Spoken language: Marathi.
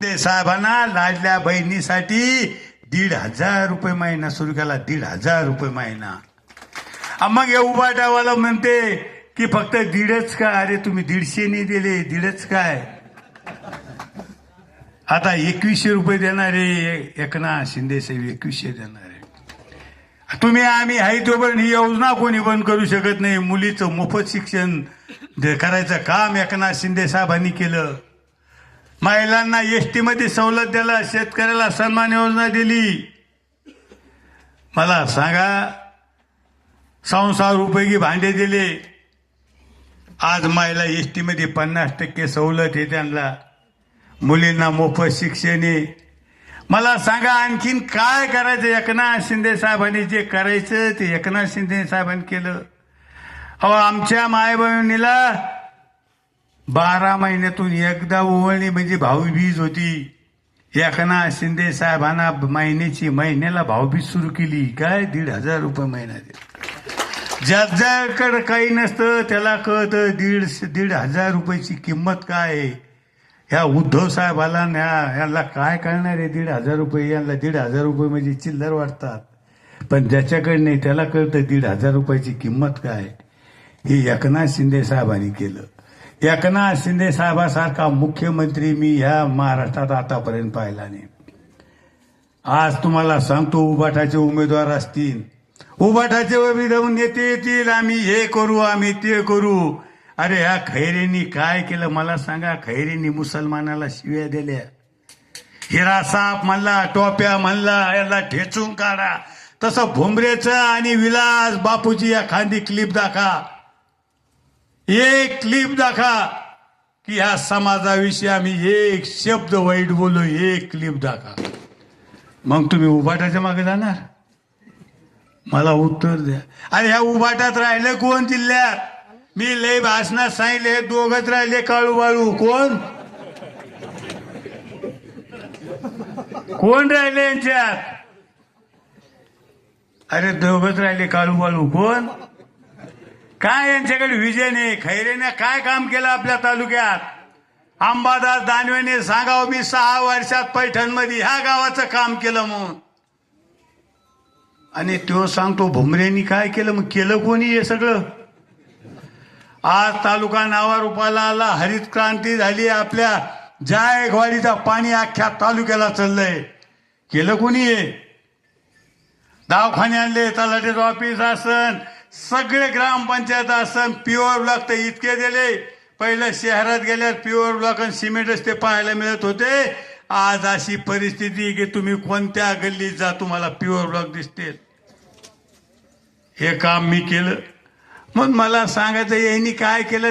ते साहेबांना लाडल्या बहिणीसाठी दीड हजार रुपये महिना सुरू केला दीड हजार रुपये महिना. मग हे उभाटावाला म्हणते की फक्त दीडच काय अरे तुम्ही दीडशे नाही दिले दीडच काय? आता एकवीसशे रुपये देणारे एकनाथ शिंदे साहेब एकवीसशे देणारे तुम्ही आम्ही आहे तोपर्यंत ही योजना कोणी बंद करू शकत नाही. मुलीचं मोफत शिक्षण करायचं काम एकनाथ शिंदे साहेबांनी केलं. महिलांना एसमध्ये सवलत दिला शेतकऱ्याला सन्मान योजना दिली. मला सांगा संसार उपयोगी भांडे दिले. आज महिला एस टीमध्ये पन्नास टक्के सवलत आहे त्यांना. मुलींना मोफत शिक्षण आहे. मला सांगा आणखीन काय करायचं? एकनाथ शिंदे साहेबांनी जे करायचं ते एकनाथ शिंदे साहेबांनी केलं. अहो आमच्या माय बहिणीला बारा महिन्यातून एकदा ओवळणी म्हणजे भाऊबीज होती. एकनाथ शिंदे साहेबांना महिन्याची महिन्याला भाऊबीज सुरू केली. काय? दीड हजार रुपये महिना ज्या ज्याकडं काही नसतं त्याला कळतं दीड दीड हजार रुपयाची किंमत काय आहे? ह्या उद्धव साहेबाला न्या यांना काय कळणार आहे दीड हजार रुपये? यांना दीड हजार रुपये म्हणजे चिल्लर वाटतात. पण ज्याच्याकडे नाही त्याला कळतं दीड हजार रुपयाची किंमत काय हे एकनाथ शिंदे साहेबांनी केलं. एकनाथ शिंदे साहेबासारखा मुख्यमंत्री मी ह्या महाराष्ट्रात आतापर्यंत पाहिला नाही. आज तुम्हाला सांगतो उबाटाचे उमेदवार असतील. उबाटाचे नेते येतील. आम्ही हे करू आम्ही ते करू. अरे ह्या खैरेंनी काय केलं? मला सांगा खैरेंनी मुसलमानाला शिव्या दिल्या. हिरा साप म्हणला टोप्या म्हणला याला ठेचून काढा. तसं भुमरेचं आणि विलास बापूची या खांदी क्लिप दाखा एक क्लिप दाखा की ह्या समाजाविषयी आम्ही एक शब्द वाईट बोलू एक क्लिप दाखा. मग तुम्ही उभाटाच्या मागे जाणार? मला उत्तर द्या. अरे ह्या उभाटात राहिले कोण जिल्ह्यात? मी लय भाषणात सांगितले दोघच राहिले काळू बाळू कोण? कोण राहिले यांच्यात? अरे दोघच राहिले काळू बाळू कोण? काय यांच्याकडे विजयने खैरेने काय काम केलं आपल्या तालुक्यात? अंबादास दानवेने सांगावं मी सहा वर्षात पैठणमध्ये ह्या गावाचं काम केलं म्हणून. आणि तो सांगतो भुमरेनी काय केलं? मग केलं कोणी हे सगळं? आज तालुका नावारूपाला आला हरित क्रांती झाली आपल्या जायकवाडीचा पाणी अख्ख्या तालुक्याला चाललंय. केलं कोणी हे? दवाखाने आणले तलाठ्याचं ऑफिस असन. सगळे ग्रामपंचायत असं प्युअर ब्लॉक तर इतके दिले. पहिलं शहरात गेल्यावर प्युअर ब्लॉक आणि सिमेंट रस्ते पाहायला मिळत होते. आज अशी परिस्थिती की तुम्ही कोणत्या गल्लीत जा तुम्हाला प्युअर ब्लॉक दिसतील. हे काम मी केलं. मग मला सांगायचं यांनी काय केलं?